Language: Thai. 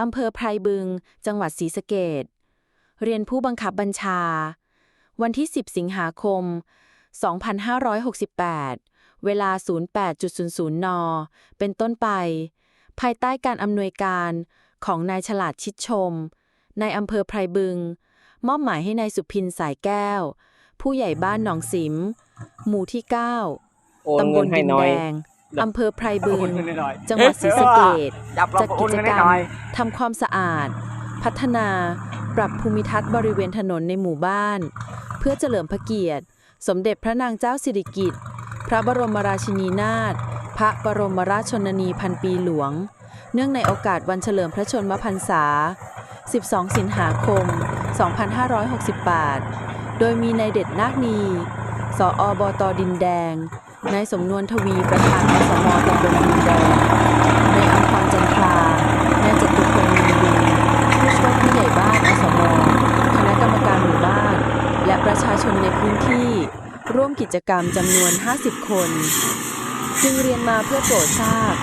อำเภอไพรบึง จังหวัดศรีสะเกษเรียนผู้บังคับบัญชา วันที่ 10 สิงหาคม 2568 เวลา 08.00 น เป็นต้นไป ภายใต้การอำนวยการของนายฉลาดชิดชม ในอำเภอไพรบึง มอบหมายให้นายสุพินสายแก้ว ผู้ใหญ่บ้านหนองสิม หมู่ที่9โอนตำบเงิลนให้ดินหน้อแดยง อำเภอไพรบึงโอนเงินให้หน่อยจังหวัดศรีสะเกษจับเราจัดโอกินจเงินกให้รรหน่มอยทำความสะอาด พัฒนา ปรับภูมิทัศน์บริเวณถนนในหมู่บ้าน เพื่อเฉลิมพระเกียรติ สมเด็จพระนางเจ้าสิริกิติ์ พระบรมราชินีนาถ พระบรมราชชนนีพันปีหลวง เนื่องในโอกาสวันเฉลิมพระชนมพรรษา 12 สิงหาคม 2568 โดยมีนายเด็ดนาคนี สออบตดินแดง นายสมนวนทวีประธานอสมตำบลดินแดงนายอัมพรจันทรานายจตุพลมีดีผู้ช่วยผู้ใหญ่บ้านอสมคณะกรรมการหมู่บ้าน และประชาชนในพื้นที่ ร่วมกิจกรรมจำนวน 50 คน จึงเรียนมาเพื่อโปรดทราบ